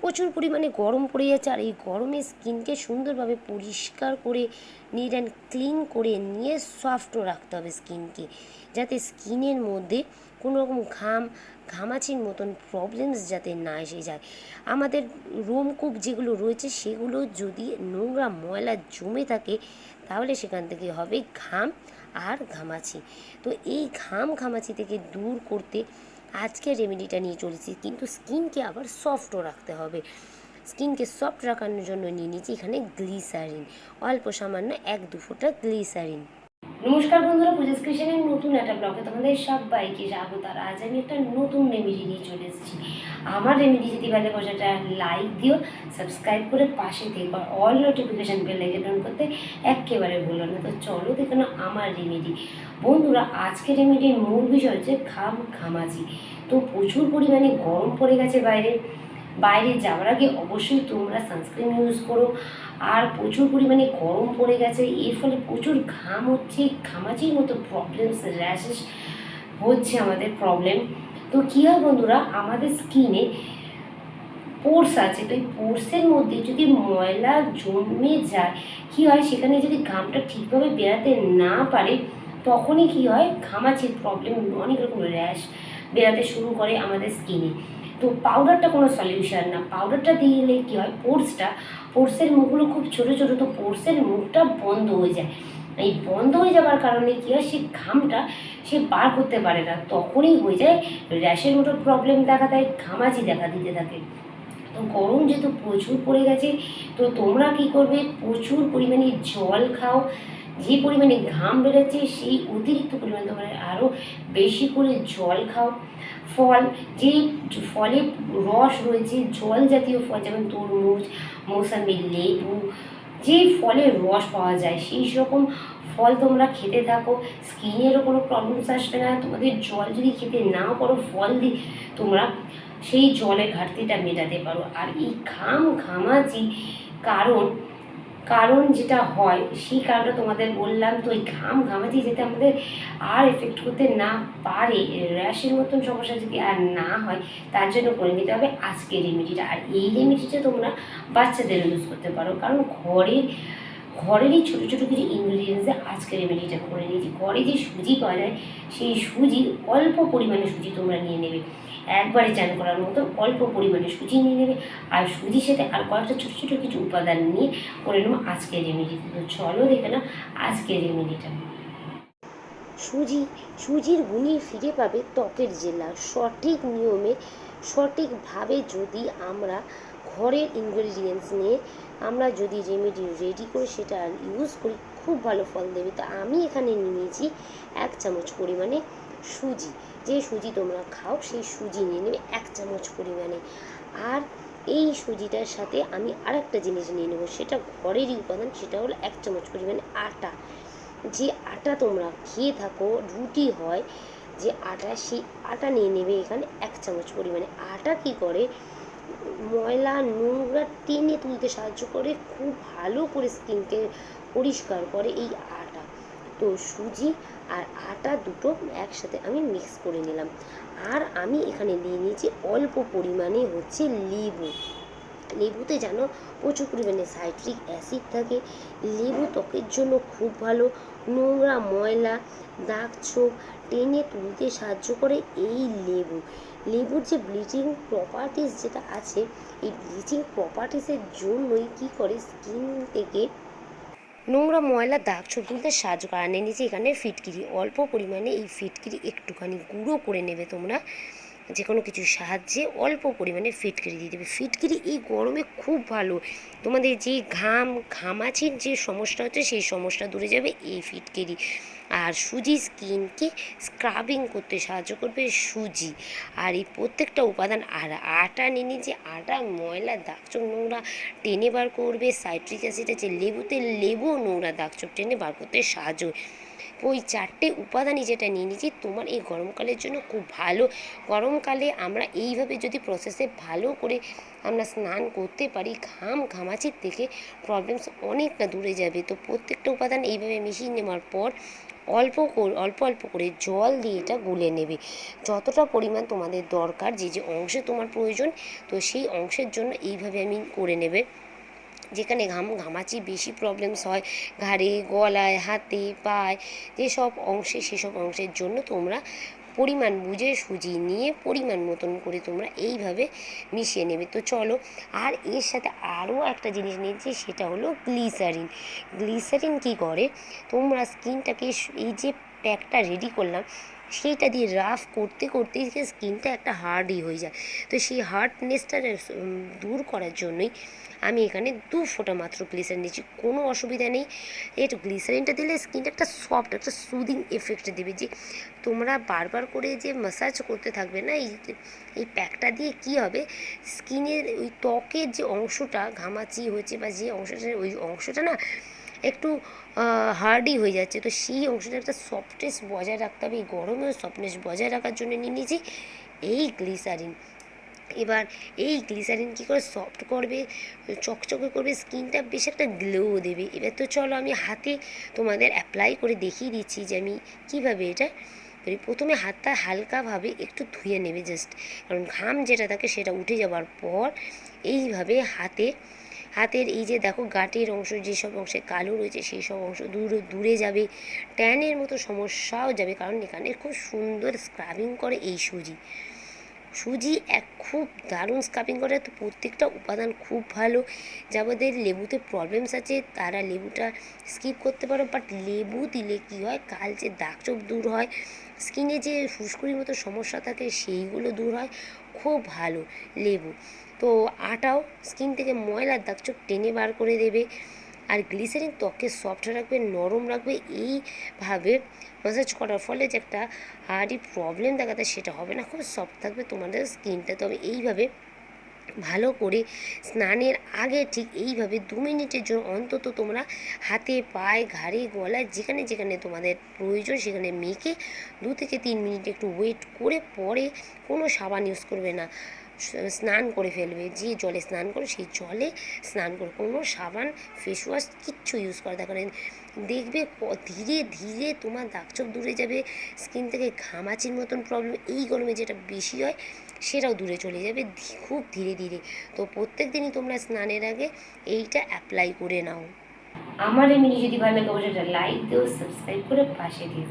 প্রচুর পরিমাণে গরম পড়ে যাচ্ছে আর এই গরমে স্কিনকে সুন্দরভাবে পরিষ্কার করে নিট অ্যান্ড ক্লিন করে নিয়ে সফটও রাখতে হবে স্কিনকে, যাতে স্কিনের মধ্যে কোনো রকম ঘাম, ঘামাচির মতন প্রবলেমস যাতে না এসে যায়। আমাদের রোমকূপ যেগুলো রয়েছে সেগুলো যদি নোংরা ময়লা জমে থাকে, তাহলে সেখান থেকে হবে ঘাম আর ঘামাচি। তো এই ঘাম ঘামাচি থেকে দূর করতে আজকে রেমেডিটা নিয়ে চলেছি, কিন্তু স্কিনকে আবার সফটও রাখতে হবে। স্কিনকে সফট রাখানোর জন্য নিয়ে নিয়েছি এখানে গ্লিসারিন অল্প সামান্য এক দু ফোঁটা গ্লিসারিন নমস্কার বন্ধুরা পূজাস কিচেনের নতুন একটা ব্লগে তোমাদের সবাইকে স্বাগত। আর আজ আমি একটা নতুন রেমেডি নিয়ে চলে এসেছি। আমার রেমেডি যদি ভালো বসাটা লাইক দিও সাবস্ক্রাইব করে পাশে থেকে অল নোটিফিকেশান বেল আইকন করতে একেবারে ভুলো না। তো চলো দেখে নাও আমার রেমেডি বন্ধুরা আজকে রেমেডির মূল বিষয় হচ্ছে ঘাম ঘামাচি। তো প্রচুর পরিমাণে গরম পড়ে গেছে বাইরে। বাইরে যাওয়ার আগে অবশ্যই তোমরা সানস্ক্রিন ইউজ করো। আর প্রচুর পরিমাণে গরম পড়ে গেছে। এর ফলে প্রচুর ঘাম হচ্ছে, ঘামাচির মতো প্রবলেমস র্যাশেস হচ্ছে আমাদের প্রবলেম তো কী হয় বন্ধুরা, আমাদের স্কিনে পোর্স আছে। তো এই পোর্সের মধ্যে যদি ময়লা জমে যায়, কী হয়? সেখানে যদি ঘামটা ঠিকভাবে বেরাতে না পারে, তখনই কী হয়? ঘামাচির প্রবলেম অনেক রকম র্যাশ বেরাতে শুরু করে আমাদের স্কিনে তো পাউডারটা কোনো সলিউশন না। পাউডারটা দিলে কী হয়? পোর্সটা পোর্সের মুখগুলো খুব ছোটো ছোটো, তো পোর্সের মুখটা বন্ধ হয়ে যায়। এই বন্ধ হয়ে যাওয়ার কারণে কী হয়? সে ঘামটা সে বার করতে পারে না। তখনই হয়ে যায় র্যাশের মতো প্রবলেম দেখা দেয়, ঘামাচি দেখা দিতে থাকে। তো গরম যেহেতু প্রচুর পড়ে গেছে, তো তোমরা কি করবে? প্রচুর পরিমাণে জল খাও। যে পরিমাণে ঘাম বেরোচ্ছে সেই অতিরিক্ত পরিমাণে তোমরা আরও বেশি করে জল খাও। ফল, যে ফলে রস রয়েছে, জল জাতীয় ফল যেমন তরমুজ, মৌসাম্বি, লেবু, যে ফলের রস পাওয়া যায়, সেই রকম ফল তোমরা খেতে থাকো। স্কিনেরও কোনো প্রবলেমস আসবে না। তোমাদের জল যদি খেতে না পারো, ফল দিয়ে তোমরা সেই জলের ঘাটতিটা মেটাতে পারো। আর এই ঘাম ঘামাচি কারণ কারণ যেটা হয়, সেই কারণটা তোমাদের বললাম। তো ওই ঘাম ঘামাচি যাতে আমাদের আর এফেক্ট করতে না পারে, র্যাশের মতন সমস্যা যদি আর না হয়, তার জন্য করে নিতে হবে আজকের রেমেডিটা আর এই রেমেডিটা তোমরা বাচ্চাদের ইউজ করতে পারো। কারণ ঘরের ঘরেরই ছোটো ছোটো কিছু ইনগ্রিডিয়েন্টসে আজকে রেমেডিটা করে নিয়েছি। ঘরে যে সুজি পাওয়া যায়, সেই সুজি অল্প পরিমাণে সুজি তোমরা নিয়ে নেবে। একবারে চান করার মতো অল্প পরিমাণে সুজি নিয়ে নেবে। আর সুজির সাথে আর কয়েকটা ছোটো ছোটো কিছু উপাদান নিয়ে করে নেব আজকের রেমেডি তো চলো দেখে না আজকের রেমেডিটা সুজি, সুজির গুণই ফিরে পাবে ত্বকের জেলা। সঠিক নিয়মে, সঠিকভাবে যদি আমরা ঘরের ইনগ্রেডিয়েন্টস নিয়ে আমরা যদি রেমেডি রেডি করে সেটা ইউজ করি, খুব ভালো ফল দেবে। তো আমি এখানে নিয়েছি এক চামচ পরিমাণে সুজি। যে সুজি তোমরা খাও, সেই সুজি নিয়ে নেবে এক চামচ পরিমাণে। আর এই সুজিটার সাথে আমি আরেকটা জিনিস নিয়ে নেব, সেটা ঘরেরই উপাদান, সেটা হলো এক চামচ পরিমাণে আটা। যে আটা তোমরা খেয়ে থাকো, রুটি হয়, যে আটা, সেই আটা নিয়ে নেবে এখানে এক চামচ পরিমাণে। আটা কি করে? ময়লা, নোংরা টেনে তুলতে সাহায্য করে, খুব ভালো করে স্কিনকে পরিষ্কার করে এই আটা। তো সুজি আর আটা দুটো একসাথে আমি মিক্স করে নিলাম। আর আমি এখানে দিয়ে নিয়েছি অল্প পরিমাণে হচ্ছে লেবু। লেবুতে যেন প্রচুর পরিমাণে সাইট্রিক অ্যাসিড থাকে। লেবু ত্বকের জন্য খুব ভালো। নোংরা ময়লা, দাগ ছোপ টেনে তুলতে সাহায্য করে এই লেবু। লেবুর যে ব্লিচিং প্রপার্টিস যেটা আছে, এই ব্লিচিং প্রপার্টিসের জন্যই কী করে স্কিন থেকে নোংরা ময়লা, দাগ ছোপ তুলতে সাহায্য করে? নিচে এখানে ফিটকিরি অল্প পরিমাণে এই ফিটকিরি একটুখানি গুঁড়ো করে নেবে তোমরা। যে কোনো কিছুর সাহায্যে অল্প পরিমাণে ফিটকিরি দিয়ে দেবে। ফিটকিরি এই গরমে খুব ভালো। তোমাদের যে ঘাম, ঘামাচির যে সমস্যা হচ্ছে, সেই সমস্যা দূরে যাবে এই ফিটকিরি আর সুজি স্কিনকে স্ক্রাবিং করতে সাহায্য করবে সুজি। আর এই প্রত্যেকটা উপাদান, আর আটা নিয়ে যে আটা, ময়লা দাগচোপ নোংরা টেনে বার করবে সাইট্রিক অ্যাসিড আছে লেবুতে লেবু নোংরা দাগচোপ টেনে বার করতে সাহায্য ওই চারটে উপাদানই যেটা নিয়ে নিয়েছি, তোমার এই গরমকালের জন্য খুব ভালো। গরমকালে আমরা এইভাবে যদি প্রসেসে ভালো করে আমরা স্নান করতে পারি, ঘাম ঘামাচির থেকে প্রবলেমস অনেকটা দূরে যাবে। তো প্রত্যেকটা উপাদান এইভাবে মিশিয়ে নেওয়ার পর অল্প অল্প অল্প করে জল দিয়ে এটা গুলে নেবে। যতটা পরিমাণ তোমাদের দরকার, যে যে অংশে তোমার প্রয়োজন, তো সেই অংশের জন্য এইভাবে আমি করে নেবে। যেখানে ঘাম ঘামাচি বেশি প্রবলেমস হয়, ঘাড়ে, গলায়, হাতে, পায়ে, যেসব অংশে, সেসব অংশের জন্য তোমরা পরিমাণ বুঝে সুজি নিয়ে পরিমাণ মতন করে তোমরা এইভাবে মিশিয়ে নেবে। তো চলো, আর এর সাথে আরও একটা জিনিস নিয়েছি সেটা হলো গ্লিসারিন গ্লিসারিন কী করে? তোমরা স্কিনটাকে এই যে প্যাকটা রেডি করলাম সেইটা দিয়ে রাফ করতে করতে স্কিনটা একটা হার্ডই হয়ে যায়। তো সেই হার্ডনেসটা দূর করার জন্যই আমি এখানে দু ফোঁটা মাত্র গ্লিসারিন দিচ্ছি কোনো অসুবিধা নেই। একটু গ্লিসারিনটা দিলে স্কিনটা একটা সফট, একটা সুদিং এফেক্ট দেবে যে তোমরা বারবার করে যে মাসাজ করতে থাকবে না, এই এই প্যাকটা দিয়ে কি হবে? স্কিনের ওই ত্বকের যে অংশটা, ঘামাচি হয়েছে বা যে অংশটা, ওই অংশটা না একটু হার্ডই হয়ে যাচ্ছে। তো সেই অংশটা একটা সফটনেস বজায় রাখতে হবে। এই গরমেও সফটনেস বজায় রাখার জন্য নিয়ে নিয়েছি এই গ্লিসারিন এবার এই গ্লিসারিন কী করে সফট করবে? চকচকে করবে স্কিনটা বেশ একটা গ্লো দেবে। এবার তো চলো আমি হাতে তোমাদের অ্যাপ্লাই করে দেখিয়ে দিচ্ছি যে আমি কীভাবে এটা প্রথমে হাতটা হালকাভাবে একটু ধুয়ে নেবে জাস্ট কারণ ঘাম যেটা থাকে সেটা উঠে যাওয়ার পর এইভাবে হাতে হাতের এই যে দেখো গাঁটের অংশ, যেসব অংশে কালো রয়েছে সেই সব অংশ দূরে দূরে যাবে। ট্যানের মতো সমস্যাও যাবে কারণ এখানে খুব সুন্দর স্ক্রাবিং করে এই সুজি। সুজি এক খুব দারুণ স্ক্রাবিং করে, তো প্রত্যেকটা উপাদান খুব ভালো। যাদের লেবুতে প্রবলেমস আছে, তারা লেবুটা স্কিপ করতে পারো। বাট লেবু দিলে কী হয় কালচে দাগ চোখ দূর হয় স্কিনে যে ফুসকুড়ির মতো সমস্যা থাকে, সেইগুলো দূর হয়। খুব ভালো, লেবু। তো আটাও স্কিন থেকে ময়লার দাগচোপ টেনে বার করে দেবে। আর গ্লিসারিন ত্বককে সফট রাখবে, নরম রাখবে, এইভাবে ম্যাসাজ করার ফলে যে একটা হার্ডি প্রবলেম দেখাতে সেটা হবে না, খুব সফট থাকবে তোমাদের স্কিনটা তবে এইভাবে ভালো করে স্নানের আগে ঠিক এইভাবে দু মিনিটের জন্য অন্তত তোমরা হাতে পায়ে, ঘাড়ে, গলায় যেখানে যেখানে তোমাদের প্রয়োজন সেখানে মেখে দু থেকে তিন মিনিট একটু ওয়েট করে পরে কোনো সাবান ইউজ করবে না। স্নান করে ফেলবে, যে জলে স্নান করে সেই জলে স্নান করে, কোনো সাবান ফেস ওয়াশ কিচ্ছু ইউজ করা নেই। দেখবে ধীরে ধীরে তোমার দাগছোপ দূরে যাবে স্কিন থেকে ঘামাচির মতন প্রবলেম এই গরমে যেটা বেশি হয়, সেটাও দূরে চলে যাবে খুব ধীরে ধীরে। তো প্রত্যেক দিনই তোমরা স্নানের আগে এইটা অ্যাপ্লাই করে নাও। আমার এই মিনি যদি ভালো লাগে লাইক দিও সাবস্ক্রাইব করে পাশে দিও